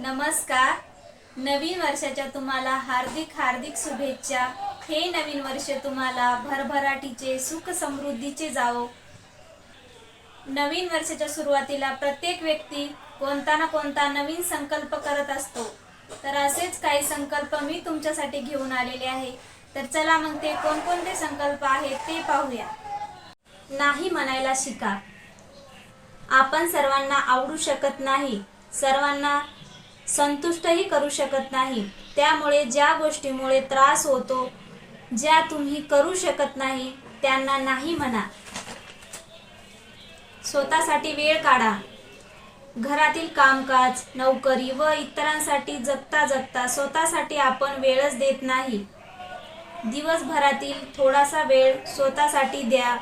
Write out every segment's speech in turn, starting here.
नमस्कार. नवीन वर्षाच्या तुम्हाला हार्दिक हार्दिक शुभेच्छा. हे नवीन वर्ष तुम्हाला भरभराटीचे सुख समृद्धीचे जावो. नवीन वर्षाच्या सुरुवातीला प्रत्येक व्यक्ती कोणता ना कोणता नवीन संकल्प करत असतो. तर असेच काही संकल्प मी तुमच्यासाठी घेऊन आलेले आहे. तर चला मग ते कोणकोणते संकल्प आहेत ते पाहूया. नाही म्हणायला शिका. आपण सर्वांना आवडू शकत नाही. सर्वांना संतुष्टही करू शकत नाही. त्यामुळे ज्या गोष्टीमुळे त्रास होतो ज्या तुम्ही करू शकत नाही त्यांना नाही म्हणा. स्वतःसाठी वेळ काढा. घरातील कामकाज नोकरी व इतरांसाठी जगता जगता स्वतःसाठी आपण वेळच देत नाही. दिवसभरातील थोडासा वेळ स्वतःसाठी द्या.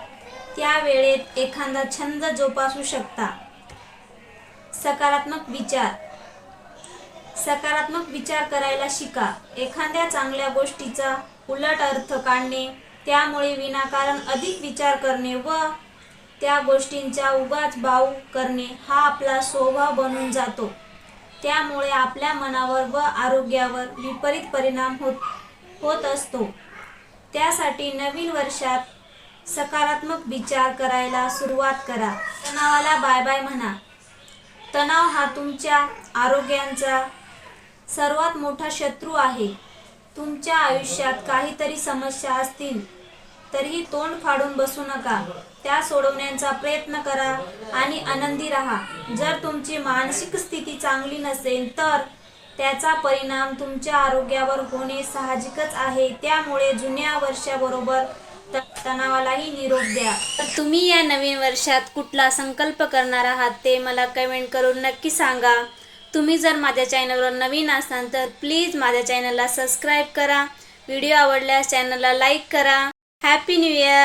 त्या वेळेत एखादा छंद जोपासू शकता. सकारात्मक विचार. सकारात्मक विचार करायला शिका. एखाद्या चांगल्या गोष्टीचा उलट अर्थ काढणे त्यामुळे विनाकारण अधिक विचार करणे व त्या गोष्टींचा उगाच बाऊ करणे हा आपला स्वभाव बनून जातो. त्यामुळे आपल्या मनावर व आरोग्यावर विपरीत परिणाम होत होत असतो. त्यासाठी नवीन वर्षात सकारात्मक विचार करायला सुरुवात करा. तणावाला बाय बाय म्हणा. तणाव हा तुमच्या आरोग्यांचा सर्वात मोठा शत्रू आहे. तुमच्या आयुष्यात काहीतरी समस्या असतील तरीही तोंड फाडून बसू नका. त्या सोडवण्याचा प्रयत्न करा आणि आनंदी राहा. जर तुमची मानसिक स्थिती चांगली नसेल तर त्याचा परिणाम तुमच्या आरोग्यावर होणे साहजिकच आहे. त्यामुळे जुन्या वर्षाबरोबर त- तणावालाही निरोप द्या. तर तुम्ही या नवीन वर्षात कुठला संकल्प करणार आहात ते मला कमेंट करून नक्की सांगा. तुम्ही जर माझ्या चॅनलवर नवीन असाल तर प्लीज माझ्या चॅनलला सबस्क्राईब करा. व्हिडिओ आवडल्यास चॅनलला लाईक करा. Happy new year!